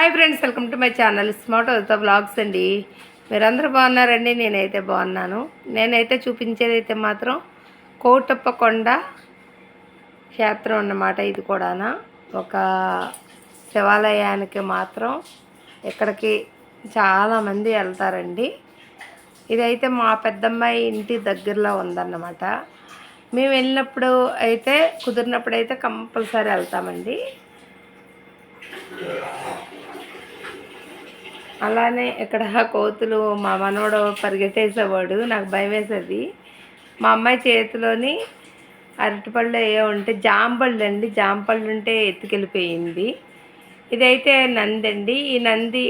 Hi friends welcome to my channel smart అవుతా blogs అండి. మీరందరూ బాగున్నారండి నేనైతే బాగున్నాను. నేనైతే చూపించేది అయితే మాత్రం కోటప్పకొండ క్షేత్రం అన్నమాట ఇది కూడానా. ఒక శివాలయానికి మాత్రం ఇక్కడికి చాలామంది వెళ్తారండి. ఇదైతే మా పెద్దమ్మాయి ఇంటి దగ్గరలో ఉందన్నమాట. మేము వెళ్ళినప్పుడు అయితే కుదిరినప్పుడు అయితే కంపల్సరీ వెళ్తామండి. అలానే ఇక్కడ కోతులు మా మనవడు పరిగెట్టేసేవాడు నాకు భయం వేసేది మా అమ్మాయి చేతిలోని అరటిపళ్ళు ఏ ఉంటే జాంపళ్ళు అండి జాంపళ్ళు ఉంటే ఎత్తుకెళ్ళిపోయింది. ఇదైతే నంది అండి. ఈ నంది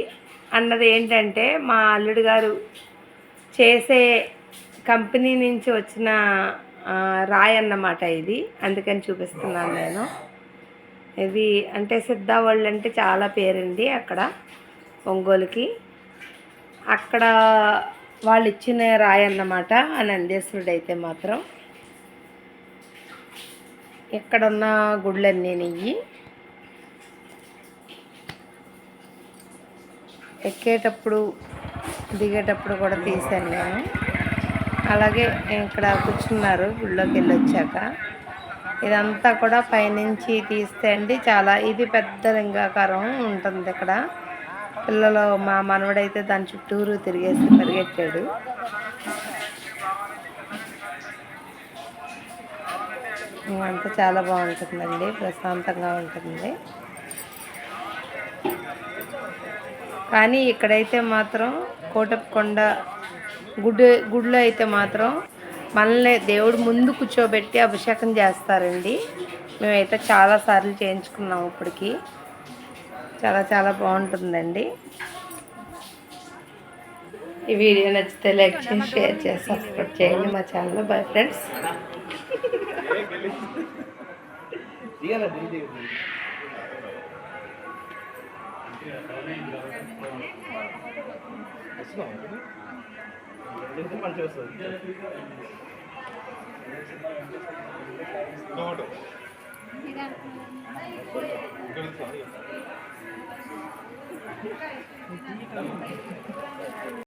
అన్నది ఏంటంటే మా అల్లుడు గారు చేసే కంపెనీ నుంచి వచ్చిన రాయి అన్నమాట ఇది. అందుకని చూపిస్తున్నాను నేను. ఇది అంటే సిద్ధా వాళ్ళు అంటే చాలా పేరండి అక్కడ. ఒంగోలుకి. అక్కడ వాళ్ళు ఇచ్చిన రాయి అన్నమాట ఆ నందేశ్వరుడు అయితే మాత్రం. ఇక్కడున్న గుళ్ళన్నీ నెయ్యి. ఎక్కేటప్పుడు దిగేటప్పుడు కూడా తీశాను నేను. అలాగే ఇక్కడ కూర్చున్నారు గుళ్ళోకి వెళ్ళి వచ్చాక ఇదంతా కూడా పైనుంచి తీస్తే అండి చాలా ఇది పెద్ద లింగాకారం ఉంటుంది ఇక్కడ. పిల్లలు మా మనవడైతే దాని చుట్టూరు తిరిగేసి పరిగెట్టాడు. అంతా చాలా బాగుంటుందండి ప్రశాంతంగా ఉంటుంది. కానీ ఇక్కడైతే మాత్రం కోటప్పకొండ గుడి గుడిలో అయితే మాత్రం మనల్ని దేవుడు ముందు కూర్చోబెట్టి అభిషేకం చేస్తారండి. మేమైతే చాలాసార్లు చేయించుకున్నాం ఇప్పటికి. చాలా చాలా బాగుంటుందండి. ఈ వీడియో నచ్చితే లైక్ చేసి షేర్ చేసి సబ్స్క్రైబ్ చేయండి మా ఛానల్ బై ఫ్రెండ్స్. ఇక్కడ 大概是第一个。